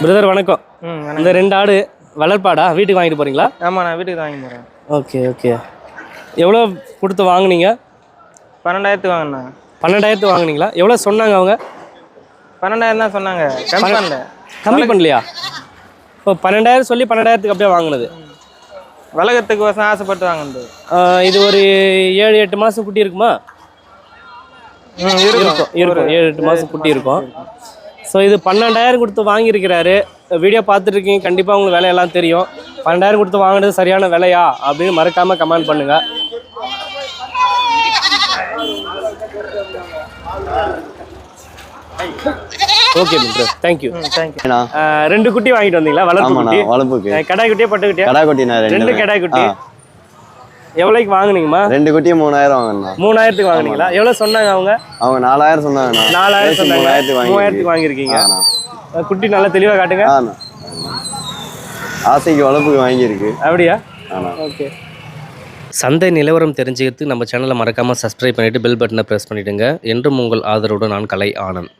Brother வணக்கம். இந்த ரெண்டு ஆடு வளர்ப்பாடா? வீட்டுக்கு வாங்கிட்டு போறீங்களா? ஆமாம் நான் வீட்டுக்கு தான் வாங்கி போகிறேன் ஓகே ஓகே. எவ்வளோ கொடுத்து வாங்குனீங்க? பன்னெண்டாயிரத்துக்கு வாங்கினேண்ணா பன்னெண்டாயிரத்து வாங்குனீங்களா? எவ்வளோ சொன்னாங்க அவங்க? பன்னெண்டாயிரம் தான் சொன்னாங்க. கம்மி பண்ணல. கம்மி பண்ணலையா? இப்போ பன்னெண்டாயிரம் சொல்லி பன்னெண்டாயிரத்துக்கு அப்படியே வாங்கினது. வளகத்துக்கு வசம் ஆசைப்பட்டு வாங்கினது. இது ஒரு ஏழு எட்டு மாதம் குட்டி இருக்குமா? இருக்கும். இருக்கும் ஏழு எட்டு மாதம் குட்டி இருக்கும். ஸோ இது பன்னெண்டாயிரம் கொடுத்து வாங்கியிருக்கிறாரு. வீடியோ பார்த்துட்டு இருக்கீங்க கண்டிப்பாக உங்களுக்கு விலையெல்லாம் தெரியும். பன்னெண்டாயிரம் கொடுத்து வாங்கினது சரியான விலையா அப்படின்னு மறக்காமல் கமெண்ட் பண்ணுங்கள் ஓகே ப்ரோ தேங்க்யூ தேங்க்யூ ரெண்டு குட்டி வாங்கிட்டு வந்தீங்களா? வளர்ப்பு குட்டி? வளர்ப்புக்கு. அஹ், கடாய் குட்டியா பட்டு குட்டியா? கடா குட்டிண்ணா ரெண்டு ரெண்டு கடாய் குட்டி. எவ்வளோக்கு வாங்குனீங்கம்மா? ரெண்டு குட்டியும் மூணாயிரம் வாங்கண்ணா மூணாயிரத்துக்கு வாங்குனீங்களா? எவ்வளோ சொன்னாங்க அவங்க? அவங்க நாலாயிரம் சொன்னாங்கண்ணா. நாலாயிரம் சொன்னாங்க. மூவாயிரத்துக்கு வாங்கியிருக்கீங்க. குட்டி நல்லா தெளிவாக காட்டுங்க. ஆசைக்கு வளர்ப்புக்கு வாங்கியிருக்கு. அப்படியா? ஓகே. சந்தை நிலவரம் தெரிஞ்சுக்கிறதுக்கு நம்ம சேனலை மறக்காமல் சப்ஸ்கிரைப் பண்ணிவிட்டு பெல் பட்டனை ப்ரெஸ் பண்ணிவிடுங்க என்றும் உங்கள் ஆதரவுடன் நான் கலை ஆனந்த்.